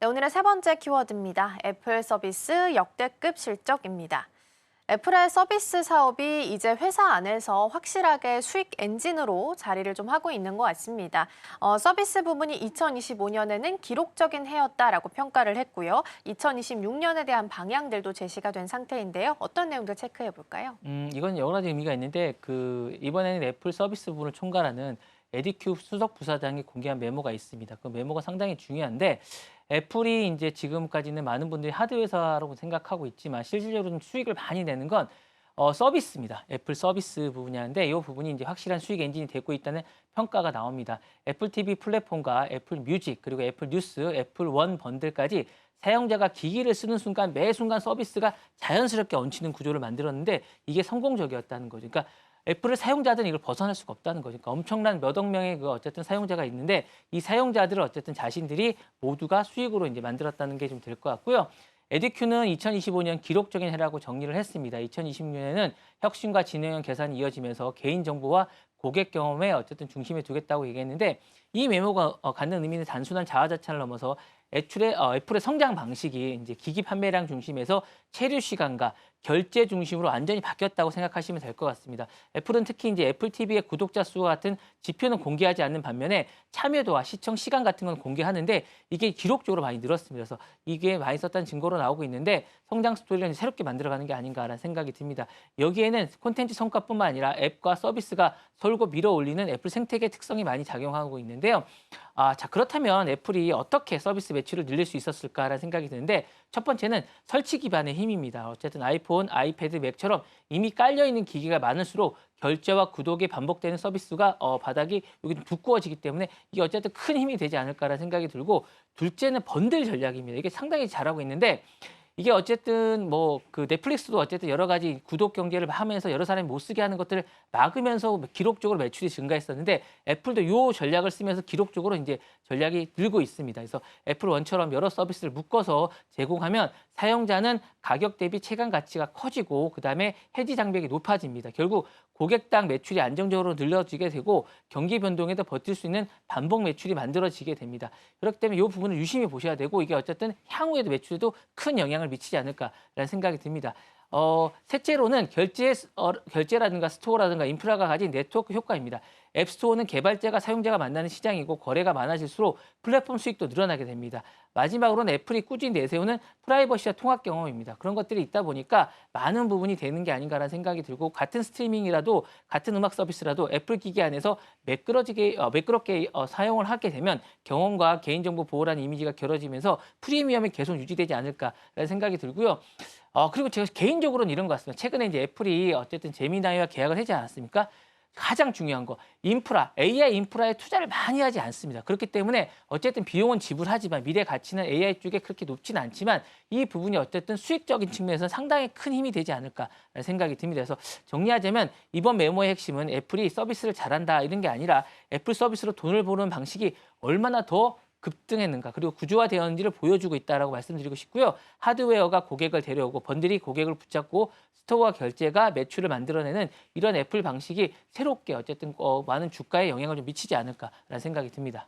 네, 오늘의 세 번째 키워드입니다. 애플 서비스 역대급 실적입니다. 애플의 서비스 사업이 이제 회사 안에서 확실하게 수익 엔진으로 자리를 좀 하고 있는 것 같습니다. 어, 서비스 부분이 2025년에는 기록적인 해였다라고 평가를 했고요. 2026년에 대한 방향들도 제시가 된 상태인데요. 어떤 내용들 체크해 볼까요? 음, 이건 여러 가지 의미가 있는데 그 이번에는 애플 서비스 부분을 총괄하는 에디큐 수석 부사장이 공개한 메모가 있습니다. 그 메모가 상당히 중요한데 애플이 이제 지금까지는 많은 분들이 하드 회사라고 생각하고 있지만 실질적으로 좀 수익을 많이 내는 건 어, 서비스입니다. 애플 서비스 부분이었는데 이 부분이 이제 확실한 수익 엔진이 되고 있다는 평가가 나옵니다. 애플 TV 플랫폼과 애플 뮤직 그리고 애플 뉴스, 애플 원 번들까지 사용자가 기기를 쓰는 순간 매 순간 서비스가 자연스럽게 얹히는 구조를 만들었는데 이게 성공적이었다는 거죠. 그러니까 애플의 사용자들은 이걸 벗어날 수가 없다는 거죠. 그러니까 엄청난 몇억 명의 그 어쨌든 사용자가 있는데 이 사용자들을 어쨌든 자신들이 모두가 수익으로 이제 만들었다는 게 좀 될 것 같고요. 에디큐는 2025년 기록적인 해라고 정리를 했습니다. 2026년에는 혁신과 진행형 개선이 이어지면서 개인 정보와 고객 경험에 어쨌든 중심에 두겠다고 얘기했는데 이 메모가 어, 갖는 의미는 단순한 자화자찬을 넘어서 애플의, 어, 애플의 성장 방식이 이제 기기 판매량 중심에서 체류 시간과 결제 중심으로 완전히 바뀌었다고 생각하시면 될 것 같습니다. 애플은 특히 이제 애플 TV의 구독자 수와 같은 지표는 공개하지 않는 반면에 참여도와 시청 시간 같은 건 공개하는데 이게 기록적으로 많이 늘었습니다. 그래서 이게 많이 썼다는 증거로 나오고 있는데 성장 스토리를 새롭게 만들어가는 게 아닌가라는 생각이 듭니다. 여기에는 콘텐츠 성과뿐만 아니라 앱과 서비스가 서 울고 밀어 올리는 애플 생태계 특성이 많이 작용하고 있는데요. 아, 자 그렇다면 애플이 어떻게 서비스 매출을 늘릴 수 있었을까라는 생각이 드는데 첫 번째는 설치 기반의 힘입니다. 어쨌든 아이폰, 아이패드, 맥처럼 이미 깔려 있는 기기가 많을수록 결제와 구독이 반복되는 서비스가 어, 바닥이 여기 좀 두꺼워지기 때문에 이게 어쨌든 큰 힘이 되지 않을까라는 생각이 들고 둘째는 번들 전략입니다. 이게 상당히 잘하고 있는데 이게 어쨌든 뭐 그 넷플릭스도 어쨌든 여러 가지 구독 경제를 하면서 여러 사람이 못 쓰게 하는 것들을 막으면서 기록적으로 매출이 증가했었는데 애플도 요 전략을 쓰면서 기록적으로 이제 전략이 늘고 있습니다. 그래서 애플 원처럼 여러 서비스를 묶어서 제공하면 사용자는 가격 대비 체감 가치가 커지고 그다음에 해지 장벽이 높아집니다. 결국 고객당 매출이 안정적으로 늘려지게 되고 경기 변동에도 버틸 수 있는 반복 매출이 만들어지게 됩니다. 그렇기 때문에 이 부분을 유심히 보셔야 되고 이게 어쨌든 향후에도 매출에도 큰 영향을 미치지 않을까라는 생각이 듭니다. 어, 셋째로는 결제, 어, 결제라든가 스토어라든가 인프라가 가진 네트워크 효과입니다. 앱스토어는 개발자가 사용자가 만나는 시장이고 거래가 많아질수록 플랫폼 수익도 늘어나게 됩니다. 마지막으로는 애플이 꾸준히 내세우는 프라이버시와 통합 경험입니다. 그런 것들이 있다 보니까 많은 부분이 되는 게 아닌가라는 생각이 들고 같은 스트리밍이라도 같은 음악 서비스라도 애플 기기 안에서 매끄러지게 어, 매끄럽게 어, 사용을 하게 되면 경험과 개인정보 보호라는 이미지가 결여지면서 프리미엄이 계속 유지되지 않을까라는 생각이 들고요. 어, 그리고 제가 개인적으로는 이런 것 같습니다. 최근에 이제 애플이 어쨌든 제미나이와 계약을 하지 않았습니까? 가장 중요한 거 인프라 AI 인프라에 투자를 많이 하지 않습니다. 그렇기 때문에 어쨌든 비용은 지불하지만 미래 가치는 AI 쪽에 그렇게 높지는 않지만 이 부분이 어쨌든 수익적인 측면에서 상당히 큰 힘이 되지 않을까라는 생각이 듭니다. 그래서 정리하자면 이번 메모의 핵심은 애플이 서비스를 잘한다 이런 게 아니라 애플 서비스로 돈을 버는 방식이 얼마나 더 급등했는가 그리고 구조화되었는지를 보여주고 있다라고 말씀드리고 싶고요. 하드웨어가 고객을 데려오고 번들이 고객을 붙잡고 스토어와 결제가 매출을 만들어내는 이런 애플 방식이 새롭게 어쨌든 어, 많은 주가에 영향을 좀 미치지 않을까라는 생각이 듭니다.